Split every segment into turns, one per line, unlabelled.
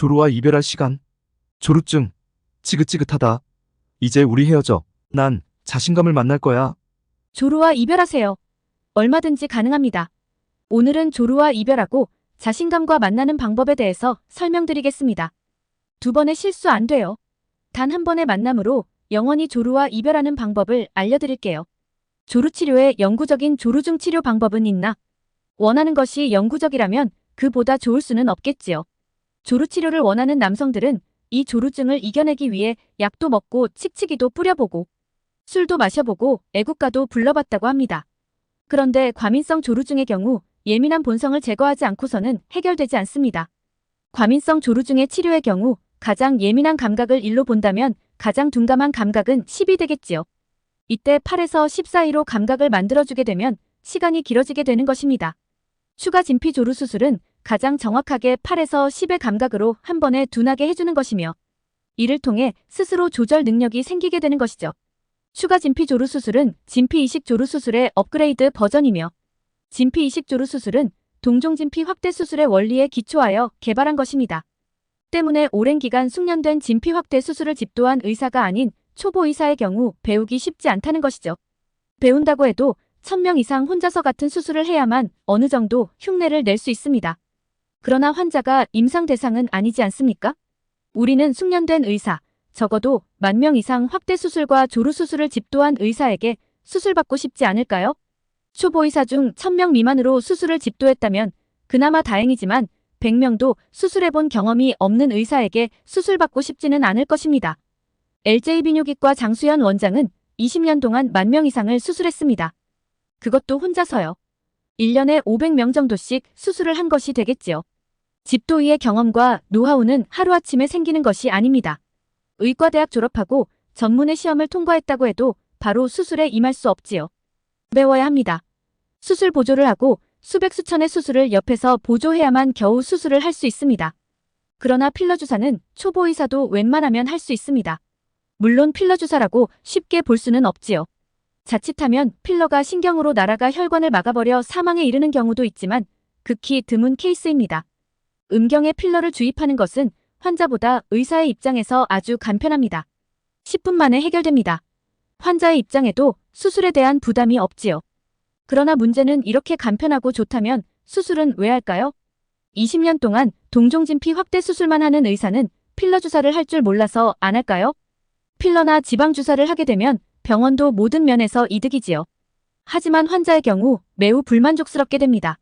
조루와 이별할 시간. 조루증. 지긋지긋하다. 이제 우리 헤어져. 난 자신감을 만날 거야.
조루와 이별하세요. 얼마든지 가능합니다. 오늘은 조루와 이별하고 자신감과 만나는 방법에 대해서 설명드리겠습니다. 두 번의 실수 안 돼요. 단 한 번의 만남으로 영원히 조루와 이별하는 방법을 알려드릴게요. 조루 치료의 영구적인 조루증 치료 방법은 있나? 원하는 것이 영구적이라면 그보다 좋을 수는 없겠지요. 조루 치료를 원하는 남성들은 이 조루증을 이겨내기 위해 약도 먹고 칙칙이도 뿌려보고 술도 마셔보고 애국가도 불러봤다고 합니다. 그런데 과민성 조루증의 경우 예민한 본성을 제거하지 않고서는 해결되지 않습니다. 과민성 조루증의 치료의 경우 가장 예민한 감각을 일로 본다면 가장 둔감한 감각은 10이 되겠지요. 이때 8에서 10 사이로 감각을 만들어주게 되면 시간이 길어지게 되는 것입니다. 추가 진피 조루 수술은 가장 정확하게 8에서 10의 감각으로 한 번에 둔하게 해주는 것이며 이를 통해 스스로 조절 능력이 생기게 되는 것이죠. 추가 진피 조루 수술은 진피 이식 조루 수술의 업그레이드 버전이며 진피 이식 조루 수술은 동종 진피 확대 수술의 원리에 기초하여 개발한 것입니다. 때문에 오랜 기간 숙련된 진피 확대 수술을 집도한 의사가 아닌 초보 의사의 경우 배우기 쉽지 않다는 것이죠. 배운다고 해도 1000명 이상 혼자서 같은 수술을 해야만 어느 정도 흉내를 낼 수 있습니다. 그러나 환자가 임상 대상은 아니지 않습니까? 우리는 숙련된 의사, 적어도 만 명 이상 확대 수술과 조루 수술을 집도한 의사에게 수술받고 싶지 않을까요? 초보 의사 중 1000명 미만으로 수술을 집도했다면 그나마 다행이지만 100명도 수술해본 경험이 없는 의사에게 수술받고 싶지는 않을 것입니다. LJ 비뇨기과 장수현 원장은 20년 동안 만 명 이상을 수술했습니다. 그것도 혼자서요. 1년에 500명 정도씩 수술을 한 것이 되겠지요. 집도의의 경험과 노하우는 하루아침에 생기는 것이 아닙니다. 의과대학 졸업하고 전문의 시험을 통과했다고 해도 바로 수술에 임할 수 없지요. 배워야 합니다. 수술 보조를 하고 수백 수천의 수술을 옆에서 보조해야만 겨우 수술을 할 수 있습니다. 그러나 필러 주사는 초보 의사도 웬만하면 할 수 있습니다. 물론 필러 주사라고 쉽게 볼 수는 없지요. 자칫하면 필러가 신경으로 날아가 혈관을 막아버려 사망에 이르는 경우도 있지만 극히 드문 케이스입니다. 음경에 필러를 주입하는 것은 환자보다 의사의 입장에서 아주 간편합니다. 10분 만에 해결됩니다. 환자의 입장에도 수술에 대한 부담이 없지요. 그러나 문제는 이렇게 간편하고 좋다면 수술은 왜 할까요? 20년 동안 동종진피 확대 수술만 하는 의사는 필러 주사를 할 줄 몰라서 안 할까요? 필러나 지방 주사를 하게 되면 병원도 모든 면에서 이득이지요. 하지만 환자의 경우 매우 불만족스럽게 됩니다.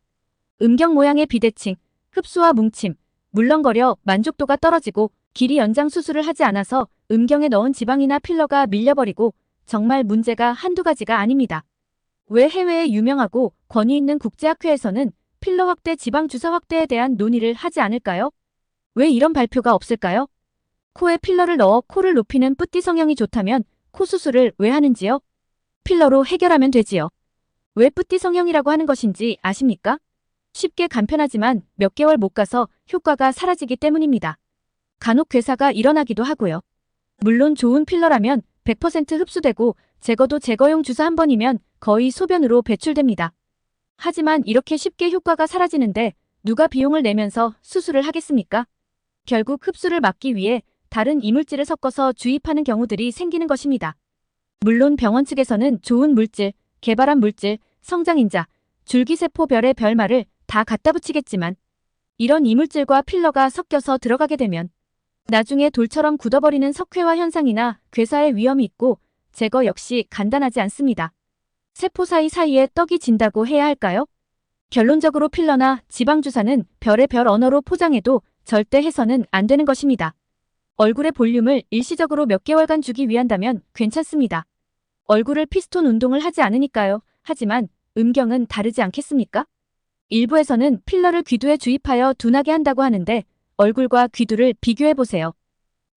음경 모양의 비대칭, 흡수와 뭉침, 물렁거려 만족도가 떨어지고 길이 연장 수술을 하지 않아서 음경에 넣은 지방이나 필러가 밀려버리고 정말 문제가 한두 가지가 아닙니다. 왜 해외에 유명하고 권위 있는 국제학회에서는 필러 확대 지방 주사 확대에 대한 논의를 하지 않을까요? 왜 이런 발표가 없을까요? 코에 필러를 넣어 코를 높이는 뿌띠 성형이 좋다면 코 수술을 왜 하는지요? 필러로 해결하면 되지요. 왜 뿌띠 성형이라고 하는 것인지 아십니까? 쉽게 간편하지만 몇 개월 못 가서 효과가 사라지기 때문입니다. 간혹 괴사가 일어나기도 하고요. 물론 좋은 필러라면 100% 흡수되고 제거도 제거용 주사 한 번이면 거의 소변으로 배출됩니다. 하지만 이렇게 쉽게 효과가 사라지는데 누가 비용을 내면서 수술을 하겠습니까? 결국 흡수를 막기 위해 다른 이물질을 섞어서 주입하는 경우들이 생기는 것입니다. 물론 병원 측에서는 좋은 물질, 개발한 물질, 성장인자, 줄기세포별의 별말을 다 갖다 붙이겠지만 이런 이물질과 필러가 섞여서 들어가게 되면 나중에 돌처럼 굳어버리는 석회화 현상이나 괴사의 위험이 있고 제거 역시 간단하지 않습니다. 세포 사이 사이에 떡이 진다고 해야 할까요? 결론적으로 필러나 지방주사는 별의 별 언어로 포장해도 절대 해서는 안 되는 것입니다. 얼굴의 볼륨을 일시적으로 몇 개월간 주기 위한다면 괜찮습니다. 얼굴을 피스톤 운동을 하지 않으니까요. 하지만 음경은 다르지 않겠습니까? 일부에서는 필러를 귀두에 주입하여 둔하게 한다고 하는데 얼굴과 귀두를 비교해 보세요.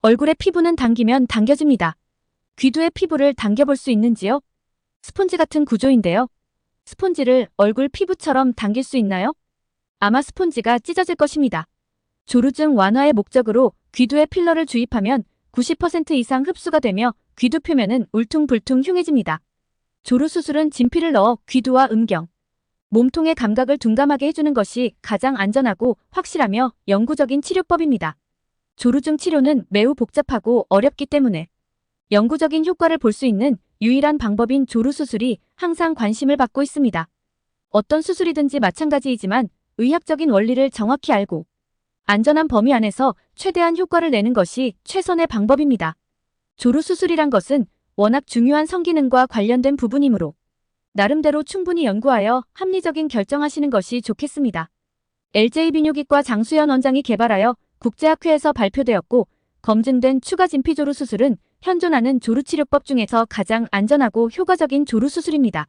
얼굴의 피부는 당기면 당겨집니다. 귀두의 피부를 당겨볼 수 있는지요? 스폰지 같은 구조인데요. 스폰지를 얼굴 피부처럼 당길 수 있나요? 아마 스폰지가 찢어질 것입니다. 조루증 완화의 목적으로 귀두에 필러를 주입하면 90% 이상 흡수가 되며 귀두 표면은 울퉁불퉁 흉해집니다. 조루 수술은 진피를 넣어 귀두와 음경, 몸통의 감각을 둔감하게 해주는 것이 가장 안전하고 확실하며 영구적인 치료법입니다. 조루증 치료는 매우 복잡하고 어렵기 때문에 영구적인 효과를 볼 수 있는 유일한 방법인 조루 수술이 항상 관심을 받고 있습니다. 어떤 수술이든지 마찬가지이지만 의학적인 원리를 정확히 알고 안전한 범위 안에서 최대한 효과를 내는 것이 최선의 방법입니다. 조루 수술이란 것은 워낙 중요한 성기능과 관련된 부분이므로 나름대로 충분히 연구하여 합리적인 결정하시는 것이 좋겠습니다. LJ 비뇨기과 장수연 원장이 개발하여 국제학회에서 발표되었고 검증된 추가 진피조루 수술은 현존하는 조루 치료법 중에서 가장 안전하고 효과적인 조루 수술입니다.